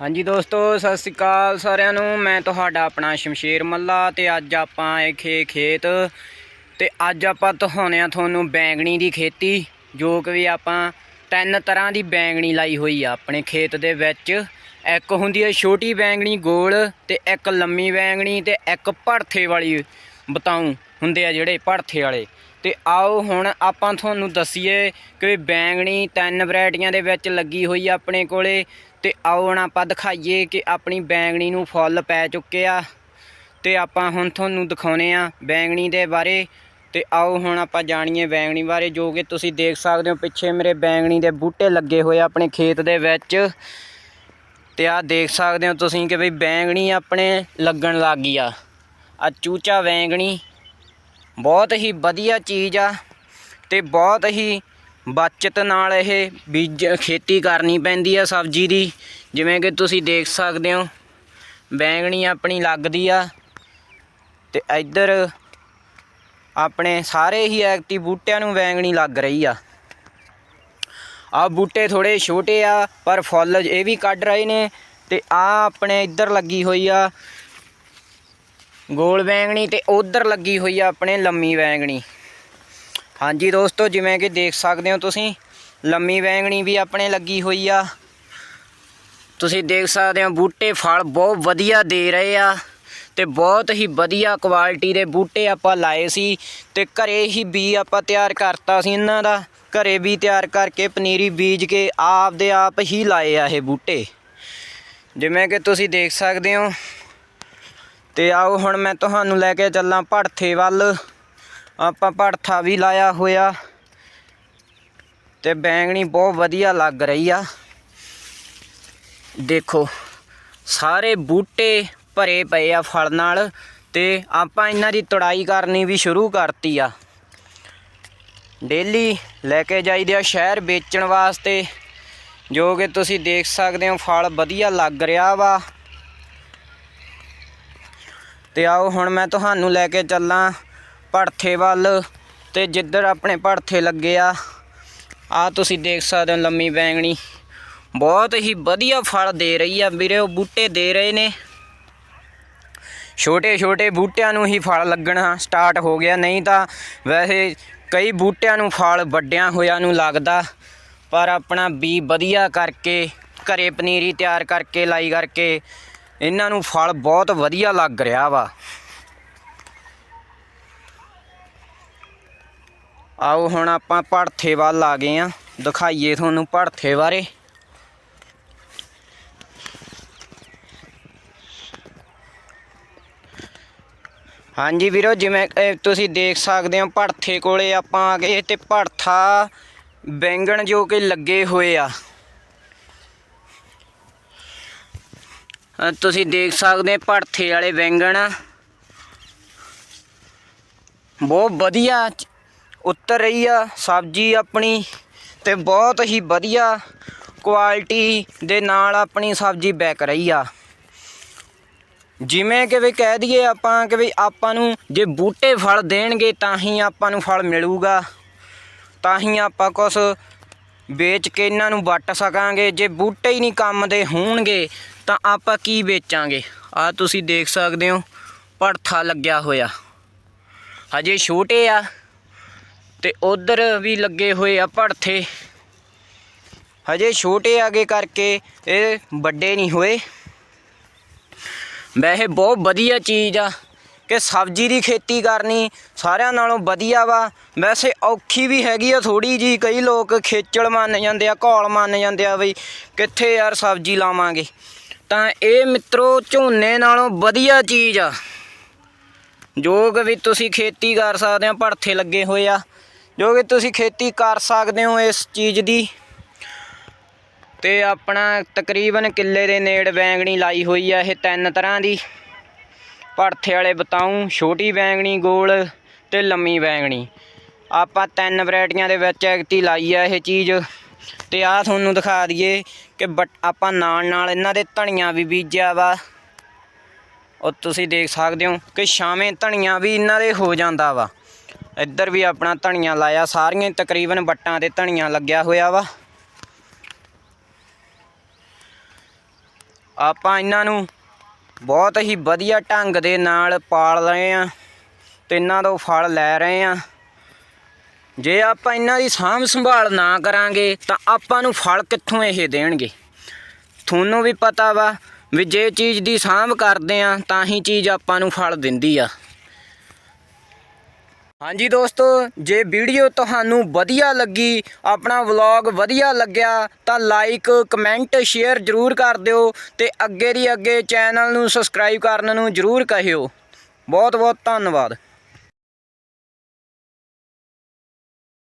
ਹਾਂਜੀ ਦੋਸਤੋ, ਸਤਿ ਸ੍ਰੀ ਅਕਾਲ ਸਾਰਿਆਂ ਨੂੰ। ਮੈਂ ਤੁਹਾਡਾ ਆਪਣਾ ਸ਼ਮਸ਼ੀਰ ਮੱਲਾ ਤੇ ਅੱਜ ਆਪਾਂ ਆਏ ਖੇ ਖੇਤ ਤੇ ਅੱਜ ਆਪਾਂ ਦਿਖਾਉਂਦੇ ਆ ਤੁਹਾਨੂੰ ਬੈਂਗਣੀ ਦੀ ਖੇਤੀ, ਜੋ ਕਿ ਵੀ ਆਪਾਂ ਤਿੰਨ ਤਰ੍ਹਾਂ ਦੀ ਬੈਂਗਣੀ ਲਾਈ ਹੋਈ ਆ ਆਪਣੇ ਖੇਤ ਦੇ ਵਿੱਚ। ਇੱਕ ਹੁੰਦੀ ਹੈ ਛੋਟੀ ਬੈਂਗਣੀ ਗੋਲ ਤੇ ਇੱਕ ਲੰਮੀ ਬੈਂਗਣੀ ਤੇ ਇੱਕ ਭੜਥੇ ਵਾਲੀ ਬਤਾਉ ਹੁੰਦੇ ਆ ਜਿਹੜੇ ਭੜਥੇ ਵਾਲੇ। ਤੇ ਆਓ ਹੁਣ ਆਪਾਂ ਤੁਹਾਨੂੰ ਦਸੀਏ ਕਿ ਬੈਂਗਣੀ ਤਿੰਨ ਵੈਰਾਈਟੀਆਂ ਦੇ ਵਿੱਚ ਲੱਗੀ ਹੋਈ ਆ ਆਪਣੇ ਕੋਲੇ। ਤੇ ਆਓ ਹੁਣ ਆਪਾਂ ਦਿਖਾਈਏ ਕਿ ਆਪਣੀ ਬੈਂਗਣੀ ਨੂੰ ਫੁੱਲ ਪੈ ਚੁੱਕੇ ਆ। ਤੇ ਆਪਾਂ ਹੁਣ ਤੁਹਾਨੂੰ ਦਿਖਾਉਨੇ ਆ ਬੈਂਗਣੀ ਦੇ ਬਾਰੇ। ਤੇ ਆਓ ਹੁਣ ਆਪਾਂ ਜਾਣੀਏ ਬੈਂਗਣੀ ਬਾਰੇ, ਜੋ ਕਿ ਤੁਸੀਂ ਦੇਖ ਸਕਦੇ ਹੋ ਪਿੱਛੇ ਮੇਰੇ ਬੈਂਗਣੀ ਦੇ ਬੂਟੇ ਲੱਗੇ ਹੋਏ ਆ ਆਪਣੇ ਖੇਤ ਦੇ ਵਿੱਚ। ਤੇ ਆਹ ਦੇਖ ਸਕਦੇ ਹੋ ਤੁਸੀਂ ਕਿ ਬਈ ਬੈਂਗਣੀ ਆਪਣੇ ਲੱਗਣ ਲੱਗ ਗਈ ਆ। ਆ ਚੂਚਾ ਬੈਂਗਣੀ ਬਹੁਤ ਹੀ ਵਧੀਆ ਚੀਜ਼ ਆ ਤੇ ਬਹੁਤ ਹੀ ਬਚਤ ਨਾਲ ਇਹ ਬੀਜ ਖੇਤੀ ਕਰਨੀ ਪੈਂਦੀ ਆ ਸਬਜ਼ੀ ਦੀ। ਜਿਵੇਂ ਕਿ ਤੁਸੀਂ ਦੇਖ ਸਕਦੇ ਹੋ, ਬੈਂਗਣੀ ਆਪਣੀ ਲੱਗਦੀ ਆ ਤੇ ਇੱਧਰ ਆਪਣੇ ਸਾਰੇ ਹੀ ਐਕਟੀ ਬੂਟਿਆਂ ਨੂੰ ਬੈਂਗਣੀ ਲੱਗ ਰਹੀ ਆ। ਆ ਬੂਟੇ ਥੋੜੇ ਛੋਟੇ ਆ, ਪਰ ਫੁੱਲ ਇਹ ਵੀ ਕੱਢ ਰਹੇ ਨੇ ਤੇ ਆ ਆਪਣੇ ਇੱਧਰ ਲੱਗੀ ਹੋਈ ਆ ਗੋਲ ਬੈਂਗਣੀ ਤੇ ਉਧਰ ਲੱਗੀ ਹੋਈ ਆ ਆਪਣੇ ਲੰਮੀ ਬੈਂਗਣੀ। ਹਾਂਜੀ ਦੋਸਤੋ, ਜਿਵੇਂ ਕਿ ਦੇਖ ਸਕਦੇ ਹੋ ਤੁਸੀਂ, ਲੰਮੀ ਬੈਂਗਣੀ ਵੀ ਆਪਣੇ ਲੱਗੀ ਹੋਈ ਆ। ਤੁਸੀਂ ਦੇਖ ਸਕਦੇ ਹੋ ਬੂਟੇ ਫਲ ਬਹੁਤ ਵਧੀਆ ਦੇ ਰਹੇ ਆ ਤੇ ਬਹੁਤ ਹੀ ਵਧੀਆ ਕੁਆਲਿਟੀ ਦੇ ਬੂਟੇ ਆਪਾਂ ਲਾਏ ਸੀ ਤੇ ਘਰੇ ਹੀ ਬੀ ਆਪਾਂ ਤਿਆਰ ਕਰਤਾ ਸੀ ਇਹਨਾਂ ਦਾ। ਘਰੇ ਵੀ ਤਿਆਰ ਕਰਕੇ ਪਨੀਰੀ ਬੀਜ ਕੇ ਆਪ ਦੇ ਆਪ ਹੀ ਲਾਏ ਆ ਇਹ ਬੂਟੇ। ਜਿਵੇਂ ਕਿ ਤੁਸੀਂ ਦੇਖ ਸਕਦੇ ਹੋ। ਤੇ ਆਓ ਹੁਣ ਮੈਂ ਤੁਹਾਨੂੰ ਲੈ ਕੇ ਚੱਲਾਂ ਭੜਥੇ ਵੱਲ। ਆਪਾਂ ਭੜਥਾ ਵੀ ਲਾਇਆ ਹੋਇਆ। ਤੇ ਬੈਂਗਣੀ ਬਹੁਤ ਵਧੀਆ ਲੱਗ ਰਹੀ ਆ। ਦੇਖੋ, ਸਾਰੇ ਬੂਟੇ ਭਰੇ ਪਏ ਆ ਫਲ ਨਾਲ ਤੇ ਆਪਾਂ ਇਹਨਾਂ ਦੀ ਤੜਾਈ ਕਰਨੀ ਵੀ ਸ਼ੁਰੂ ਕਰਤੀ ਆ। ਡੇਲੀ ਲੈ ਕੇ ਜਾਈਦੇ ਆ ਸ਼ਹਿਰ ਵੇਚਣ ਵਾਸਤੇ। ਜੋ ਕਿ ਤੁਸੀਂ ਦੇਖ ਸਕਦੇ ਹੋ, ਫਲ ਵਧੀਆ ਲੱਗ ਰਿਹਾ ਵਾ। ਤੇ ਆਓ, ਹੁਣ ਮੈਂ ਤੁਹਾਨੂੰ ਲੈ ਕੇ ਚੱਲਾਂ। ਭੜਥੇ ਵੱਲ ਤੇ ਜਿੱਧਰ ਆਪਣੇ ਭੜਥੇ ਲੱਗੇ ਆ ਆ ਤੁਸੀਂ ਦੇਖ ਸਕਦੇ ਹੋ ਲੰਮੀ ਬੈਂਗਣੀ। ਬਹੁਤ ਹੀ ਵਧੀਆ ਫਲ ਦੇ ਰਹੀ ਆ ਵੀਰੇ, ਉਹ ਬੂਟੇ ਦੇ ਰਹੇ ਨੇ। ਛੋਟੇ ਛੋਟੇ ਬੂਟਿਆਂ ਨੂੰ ਹੀ ਫਲ ਲੱਗਣਾ ਸਟਾਰਟ ਹੋ ਗਿਆ। ਨਹੀਂ ਤਾਂ ਵੈਸੇ ਕਈ ਬੂਟਿਆਂ ਨੂੰ ਫਲ ਵੱਡਿਆਂ ਹੋਇਆਂ ਨੂੰ ਲੱਗਦਾ, ਪਰ ਆਪਣਾ ਬੀ ਵਧੀਆ ਕਰਕੇ, ਘਰੇ ਪਨੀਰੀ ਤਿਆਰ ਕਰਕੇ, ਲਾਈ ਕਰਕੇ, ਇਹਨਾਂ ਨੂੰ ਫਲ ਬਹੁਤ ਵਧੀਆ ਲੱਗ ਰਿਹਾ ਵਾ। ਆਓ ਹੁਣ ਆਪਾਂ ਭੜਥੇ ਵੱਲ ਆ ਗਏ ਆ ਦਿਖਾਈਏ ਤੁਹਾਨੂੰ ਭੜਥੇ ਬਾਰੇ। ਹਾਂਜੀ ਵੀਰੋ, ਜਿਵੇਂ ਤੁਸੀਂ ਦੇਖ ਸਕਦੇ ਹੋ, ਭੜਥੇ ਕੋਲੇ ਆਪਾਂ ਆ ਗਏ ਤੇ ਭੜਥਾ ਬੈਂਗਣ ਜੋ ਕਿ ਲੱਗੇ ਹੋਏ ਆ। ਤੁਸੀਂ ਦੇਖ ਸਕਦੇ ਭੜਥੇ ਵਾਲੇ ਬੈਂਗਣ। ਬਹੁਤ ਵਧੀਆ ਉਤਰ ਰਹੀ ਆ, ਸਬਜ਼ੀ ਆਪਣੀ ਤੇ ਬਹੁਤ ਹੀ ਵਧੀਆ ਕੁਆਲਿਟੀ ਦੇ ਨਾਲ ਆਪਣੀ ਸਬਜ਼ੀ ਵਿਕ ਰਹੀ ਆ। ਜਿਵੇਂ ਕਿ ਵੀ ਕਹਿ ਦਈਏ ਆਪਾਂ ਕਿ ਵੀ ਆਪਾਂ ਨੂੰ ਜੇ ਬੂਟੇ ਫਲ ਦੇਣਗੇ ਤਾਂ ਹੀ ਆਪਾਂ ਨੂੰ ਫਲ ਮਿਲੂਗਾ, ਤਾਂ ਹੀ ਆਪਾਂ ਕੁਛ ਵੇਚ ਕੇ ਇਹਨਾਂ ਨੂੰ ਵੱਟ ਸਕਾਂਗੇ। ਜੇ ਬੂਟੇ ਹੀ ਨਹੀਂ ਕੰਮ ਦੇ ਹੋਣਗੇ ਤਾਂ ਆਪਾਂ ਕੀ ਵੇਚਾਂਗੇ? ਆ ਤੁਸੀਂ ਦੇਖ ਸਕਦੇ ਹੋ, ਭੜਥਾ ਲੱਗਿਆ ਹੋਇਆ। ਹਜੇ ਛੋਟੇ ਆ। ਤੇ ਉਧਰ ਵੀ ਲੱਗੇ ਹੋਏ ਆ ਭੜਥੇ। ਹਜੇ ਛੋਟੇ ਆਗੇ ਕਰਕੇ ਇਹ ਵੱਡੇ ਨਹੀਂ ਹੋਏ। ਵੈਸੇ ਬਹੁਤ ਵਧੀਆ ਚੀਜ਼ ਆ ਕਿ ਸਬਜ਼ੀ ਦੀ ਖੇਤੀ ਕਰਨੀ ਸਾਰਿਆਂ ਨਾਲੋਂ ਵਧੀਆ ਵਾ। ਵੈਸੇ ਔਖੀ ਵੀ ਹੈਗੀ ਆ ਥੋੜੀ ਜੀ, ਕਈ ਲੋਕ ਖੇਚਲ ਮੰਨ ਜਾਂਦੇ ਆ ਘੋਲ ਮੰਨ ਜਾਂਦੇ ਆ ਬਈ ਕਿੱਥੇ ਯਾਰ ਸਬਜ਼ੀ ਲਾਵਾਂਗੇ। ਤਾਂ ਇਹ ਮਿੱਤਰੋ ਝੋਨੇ ਨਾਲੋਂ ਵਧੀਆ ਚੀਜ਼ ਆ। ਜੋ ਕਿ ਵੀ ਤੁਸੀਂ ਖੇਤੀ ਕਰ ਸਕਦੇ ਹੋ ਭੜਥੇ ਲੱਗੇ ਹੋਏ ਆ। ਜੋ ਕਿ ਤੁਸੀਂ ਖੇਤੀ ਕਰ ਸਕਦੇ ਹੋ ਇਸ ਚੀਜ਼ ਦੀ। ਤੇ ਆਪਣਾ ਤਕਰੀਬਨ ਕਿੱਲੇ ਦੇ ਨੇੜ ਬੈਂਗਣੀ ਲਾਈ ਹੋਈ ਆ ਇਹ ਤਿੰਨ ਤਰ੍ਹਾਂ ਦੀ। ਭੜਥੇ ਵਾਲੇ ਬਤਾਉ ਛੋਟੀ ਬੈਂਗਣੀ, ਗੋਲ ਤੇ ਲੰਮੀ ਬੈਂਗਣੀ। ਆਪਾਂ ਤਿੰਨ ਵੈਰਾਈਟੀਆਂ ਦੇ ਵਿੱਚ ਐਕਟੀ ਲਾਈ ਆ ਇਹ ਚੀਜ਼। ਤੇ ਆਹ ਤੁਹਾਨੂੰ ਦਿਖਾ ਦਈਏ ਕਿ ਬਟ- ਆਪਾਂ ਨਾਲ ਨਾਲ ਇਹਨਾਂ ਦੇ ਧਣੀਆਂ ਵੀ ਬੀਜਿਆ ਵਾ। ਉਹ ਤੁਸੀਂ ਦੇਖ ਸਕਦੇ ਹੋ ਕਿ ਛਾਵੇਂ ਧਣੀਆਂ ਵੀ ਇਹਨਾਂ ਦੇ ਹੋ ਜਾਂਦਾ ਵਾ। ਇੱਧਰ ਵੀ ਆਪਣਾ ਧਣੀਆਂ ਲਾਇਆ, ਸਾਰੀਆਂ ਤਕਰੀਬਨ ਬੱਟਾਂ ਤੇ ਧਣੀਆਂ ਲੱਗਿਆ ਹੋਇਆ ਵਾ। ਆਪਾਂ ਇਹਨਾਂ ਨੂੰ ਬਹੁਤ ਹੀ ਵਧੀਆ ਢੰਗ ਦੇ ਨਾਲ ਪਾਲ ਰਹੇ ਆ ਤੇ ਇਹਨਾਂ ਤੋਂ ਫਲ ਲੈ ਰਹੇ ਆ ਜੇ ਆਪਾਂ ਇਹਨਾਂ ਦੀ ਸਾਂਭ ਸੰਭਾਲ ਨਾ ਕਰਾਂਗੇ ਤਾਂ ਆਪਾਂ ਨੂੰ ਫਲ ਕਿੱਥੋਂ ਇਹ ਦੇਣਗੇ? ਤੁਹਾਨੂੰ ਵੀ ਪਤਾ ਵਾ ਵੀ ਜੇ ਚੀਜ਼ ਦੀ ਸਾਂਭ ਕਰਦੇ ਆ ਤਾਂ ਹੀ ਚੀਜ਼ ਆਪਾਂ ਨੂੰ ਫਲ ਦਿੰਦੀ ਆ। ਹਾਂਜੀ ਦੋਸਤੋ, ਜੇ ਵੀਡੀਓ ਤੁਹਾਨੂੰ ਵਧੀਆ ਲੱਗੀ, ਆਪਣਾ ਵਲੌਗ ਵਧੀਆ ਲੱਗਿਆ, ਤਾਂ ਲਾਈਕ ਕਮੈਂਟ ਸ਼ੇਅਰ ਜ਼ਰੂਰ ਕਰ ਦਿਓ ਤੇ ਅੱਗੇ ਦੀ ਅੱਗੇ ਚੈਨਲ ਨੂੰ ਸਬਸਕ੍ਰਾਈਬ ਕਰਨ ਨੂੰ ਜ਼ਰੂਰ ਕਹਿਓ। ਬਹੁਤ ਬਹੁਤ ਧੰਨਵਾਦ।